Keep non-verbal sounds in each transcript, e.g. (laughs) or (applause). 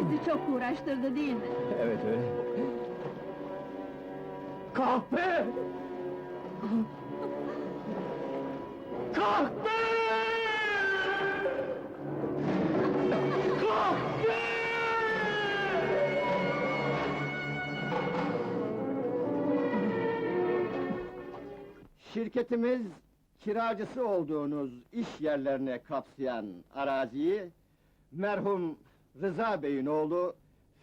Bizi çok uğraştırdı değil mi? (laughs) Evet öyle. Kahpe! Kahpe! Kahpe! Şirketimiz kiracısı olduğunuz iş yerlerine kapsayan araziyi merhum Rıza Bey'in oğlu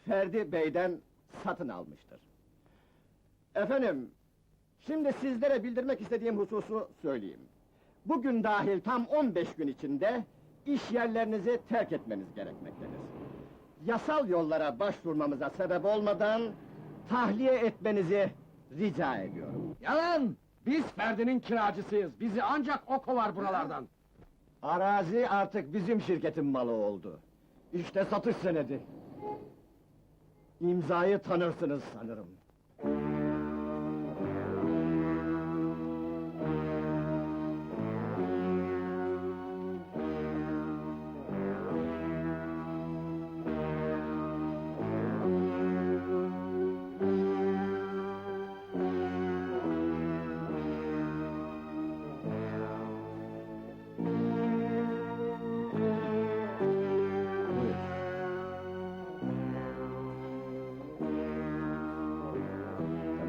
Ferdi Bey'den satın almıştır. Efendim, şimdi sizlere bildirmek istediğim hususu söyleyeyim. Bugün dahil tam 15 gün içinde iş yerlerinizi terk etmeniz gerekmektedir. Yasal yollara başvurmamıza sebep olmadan tahliye etmenizi rica ediyorum. Yalan! Biz Ferdi'nin kiracısıyız. Bizi ancak o kovar buralardan. Arazi artık bizim şirketin malı oldu. İşte satış senedi. İmzayı tanırsınız sanırım.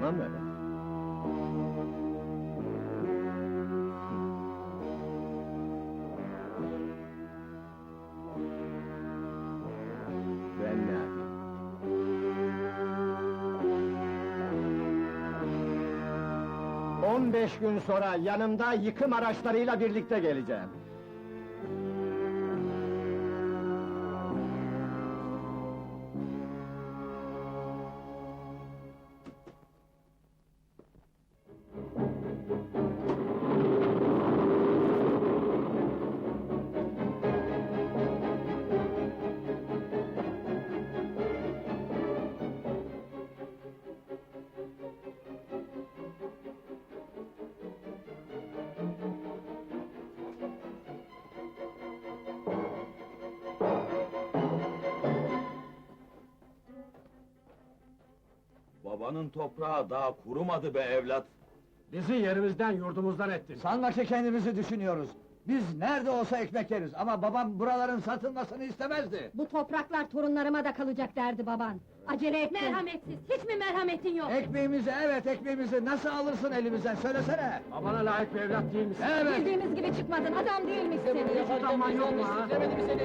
Tamam mı? Ben ne yapayım? On beş gün sonra yanımda yıkım araçlarıyla birlikte geleceğim. Babanın toprağı daha kurumadı be evlat. Bizi yerimizden yurdumuzdan ettin. Sanma ki kendimizi düşünüyoruz. Biz nerede olsa ekmek yeriz ama babam buraların satılmasını istemezdi. Bu topraklar torunlarıma da kalacak derdi baban. Acele etme. Merhametsiz, hiç mi merhametin yok? Ekmeğimizi evet ekmeğimizi nasıl alırsın elimizden söylesene. Babana layık bir evlat değil misin? Evet. Bildiğimiz gibi çıkmadın, adam değilmişsin. Hiç utanman yok mu ha?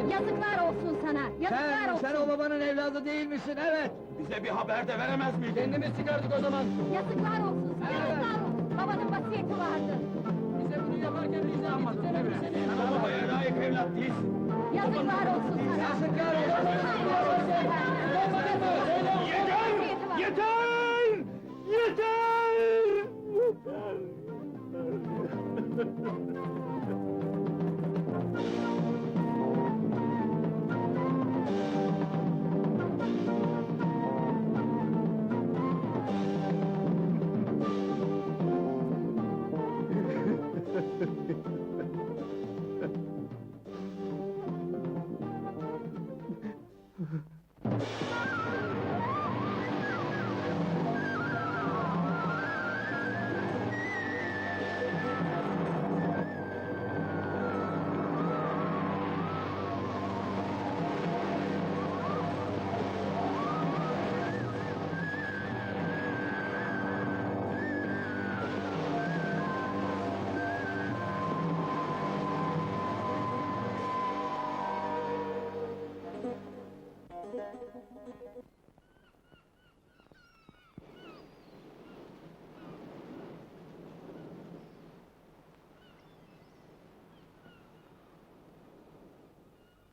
Yazıklar olsun sana, yazıklar Sen, olsun. sen o babanın evladı değil misin? Evet. Bize bir haber de veremez miydin? Kendimiz çıkardık o zaman. Yazıklar olsun yazıklar olsun. Babanın vasiyeti vardı. Layık evlat değilsin. Yazıklar olsun sana.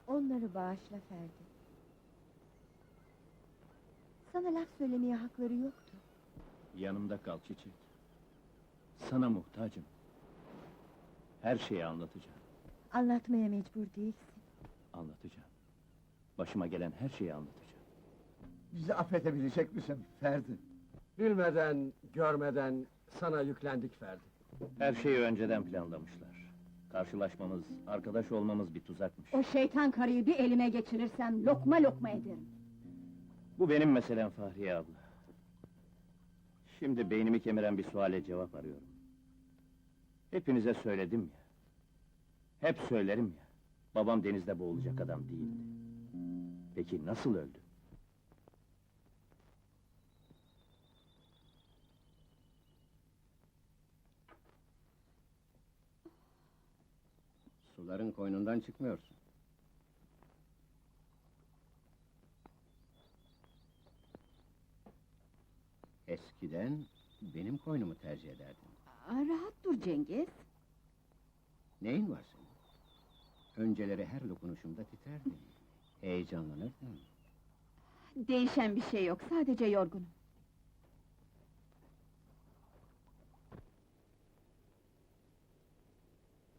Onları bağışla Ferdi. Sana laf söylemeye hakları yoktu. Yanımda kal çiçek. Sana muhtacım. Her şeyi anlatacağım, Anlatmaya mecbur değilsin. anlatacağım. Başıma gelen her şeyi anlatacağım. Bizi affedebilecek misin Ferdi? Bilmeden, görmeden sana yüklendik Ferdi. Her şeyi önceden planlamışlar. Karşılaşmamız, arkadaş olmamız bir tuzakmış. O şeytan karıyı bir elime geçirirsem lokma lokma ederim. Bu benim meselem Fahriye abla. Şimdi beynimi kemiren bir suale cevap arıyorum. Hepinize söyledim ya. Hep söylerim ya. Babam denizde boğulacak adam değildi. Peki nasıl öldü? Suların koynundan çıkmıyorsun. Eskiden benim koynumu tercih ederdin. rahat dur Cengiz. Neyin var senin? Önceleri her dokunuşumda titrerdin. (laughs) Heyecanlanırdın. Değişen bir şey yok, sadece yorgunum.